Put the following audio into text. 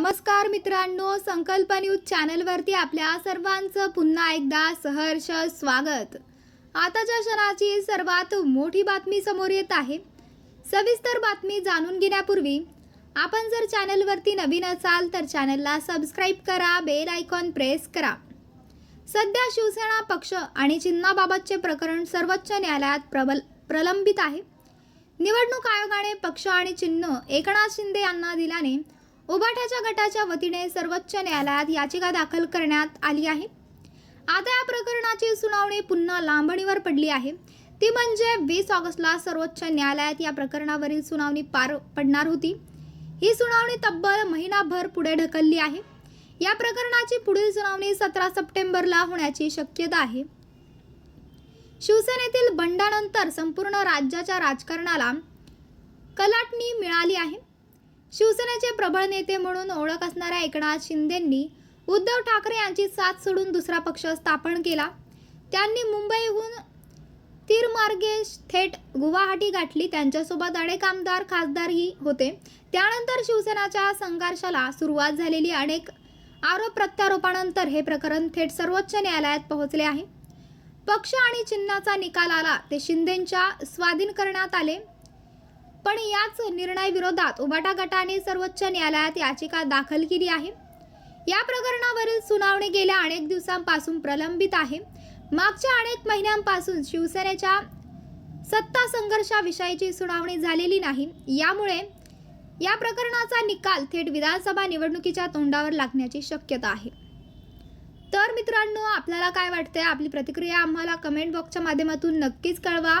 नमस्कार मित्रांनो संकल्प न्यूज चॅनलवरती आपल्या सर्वांचं पुन्हा एकदा सहर्ष स्वागत. आताच्या क्षणाची सर्वात मोठी बातमी समोर येत आहे. सविस्तर बातमी जाणून घेण्यापूर्वी आपण जर चॅनलवरती नवीन असाल तर चॅनलला सबस्क्राईब करा बेल आयकॉन प्रेस करा. सध्या शिवसेना पक्ष आणि चिन्हाबाबतचे प्रकरण सर्वोच्च न्यायालयात प्रबल प्रलंबित आहे. निवडणूक आयोगाने पक्ष आणि चिन्ह एकनाथ शिंदे यांना दिल्याने उबाठाच्या गटाच्या वतीने सर्वोच्च न्यायालयात याचिका दाखल करण्यात आली आहे. आता या प्रकरणाची सुनावणी पुन्हा लांबणीवर पडली आहे. ती म्हणजे वीस ऑगस्टला सर्वोच्च न्यायालयात या प्रकरणावरील सुनावणी पार पडणार होती. ही सुनावणी तब्बल महिनाभर पुढे ढकलली आहे. या प्रकरणाची पुढील सुनावणी सतरा सप्टेंबरला होण्याची शक्यता आहे. शिवसेनेतील बंडानंतर संपूर्ण राज्याच्या राजकारणाला कलाटणी मिळाली आहे. शिवसेनेचे प्रबळ नेते म्हणून ओळख असणाऱ्या एकनाथ शिंदेंनी उद्धव ठाकरे यांची साथ सोडून दुसरा पक्ष स्थापन केला. त्यांनी मुंबईहून तीरमार्गे थेट गुवाहाटी गाठली. त्यांच्यासोबत अनेक आमदार खासदारही होते. त्यानंतर शिवसेनाच्या संघर्षाला सुरुवात झालेली. अनेक आरोप प्रत्यारोपानंतर हे प्रकरण थेट सर्वोच्च न्यायालयात पोहोचले आहे. पक्ष आणि चिन्हाचा निकाल आला ते शिंदेच्या स्वाधीन करण्यात आले. पण याच निर्णय विरोधात उबाटा गटाने सर्वोच्च न्यायालयात याचिका दाखल केली आहे. या प्रकरणावरील सुनावणी गेल्या अनेक दिवसांपासून प्रलंबित आहे. मागच्या अनेक महिन्यांपासून शिवसेनेच्या सत्ता संघर्षाविषयीची सुनावणी झालेली नाही. यामुळे या प्रकरणाचा निकाल थेट विधानसभा निवडणुकीच्या तोंडावर लागण्याची शक्यता आहे. तर मित्रांनो आपल्याला काय वाटतंय? आपली प्रतिक्रिया आम्हाला कमेंट बॉक्सच्या माध्यमातून नक्कीच कळवा.